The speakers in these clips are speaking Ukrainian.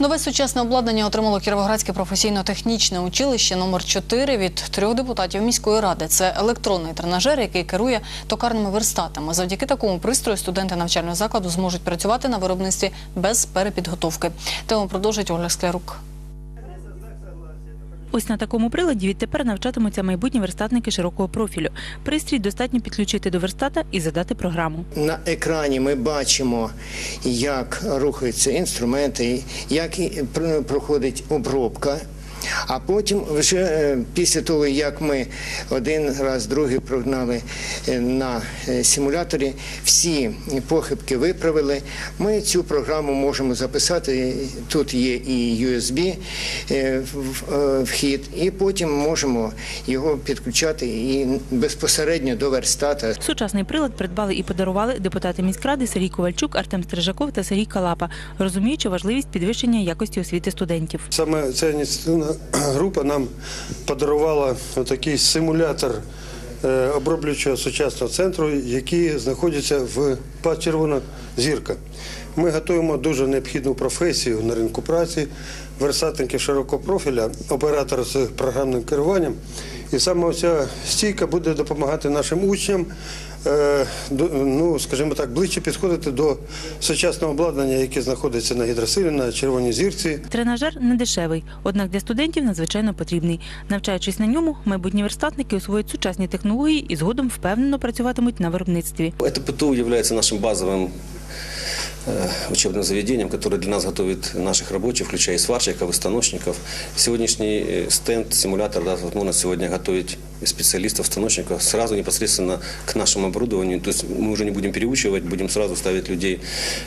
Нове сучасне обладнання отримало Кіровоградське професійно-технічне училище номер 4 від трьох депутатів міської ради. Це електронний тренажер, який керує токарними верстатами. Завдяки такому пристрою студенти навчального закладу зможуть працювати на виробництві без перепідготовки. Тему продовжить Ольга Склярук. Ось на такому приладі відтепер навчатимуться майбутні верстатники широкого профілю. Пристрій достатньо підключити до верстата і задати програму. На екрані ми бачимо, як рухаються інструменти, як проходить обробка. А потім, вже е, після того, як ми один раз, другий прогнали е, на е, симуляторі, всі похибки виправили, ми цю програму можемо записати. Тут є і USB вхід, і потім можемо його підключати і безпосередньо до верстата. Сучасний прилад придбали і подарували депутати міськради Сергій Ковальчук, Артем Стрижаков та Сергій Калапа, розуміючи важливість підвищення якості освіти студентів. Саме ця ініціативна група нам подарувала такий симулятор е, оброблюючого сучасного центру, який знаходиться в Червона зірка. Ми готуємо дуже необхідну професію на ринку праці, версатники широкого профіля, оператор з програмним керуванням. І саме ця стійка буде допомагати нашим учням, е, до- ну, скажімо так, ближче підходити до сучасного обладнання, яке знаходиться на гідросилі, на червоній зірці. Тренажер не дешевий, однак для студентів надзвичайно потрібний. Навчаючись на ньому, майбутні верстатники освоять сучасні технології і згодом впевнено працюватимуть на виробництві. Это ПТУ является нашим базовым э, учебным заведением, которое для нас готовит наших рабочих, включая и сварщиков, и станочников. Сегодняшний э, стенд, симулятор даст возможность сегодня готовить специалистов, станочников сразу непосредственно к нашему оборудованию. То есть мы уже не будем переучивать, будем сразу ставить людей,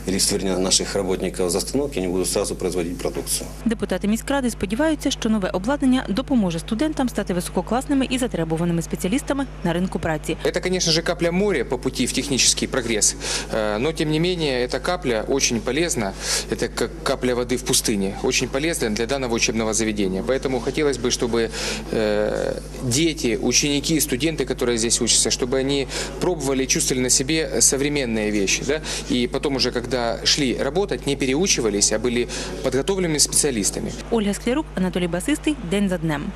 или вернее наших работников за станок, и они будут сразу производить продукцию. Депутати міськради сподіваються, що нове обладнання допоможе студентам стати висококласними і затребуваними спеціалістами на ринку праці. Это, конечно же, капля моря по пути в технический прогресс. Э, Но, тем не менее, эта капля очень полезна. Это как капля воды в пустыне. Очень полезна для данного учебного заведения. Поэтому хотелось бы, чтобы э, дети, ученики, студенты, которые здесь учатся, чтобы они пробовали и чувствовали на себе современные вещи. Да? И потом уже, когда шли работать, не переучивались, а были подготовленными специалистами. Ольга Склярук, Анатолій Басистий. День за днем.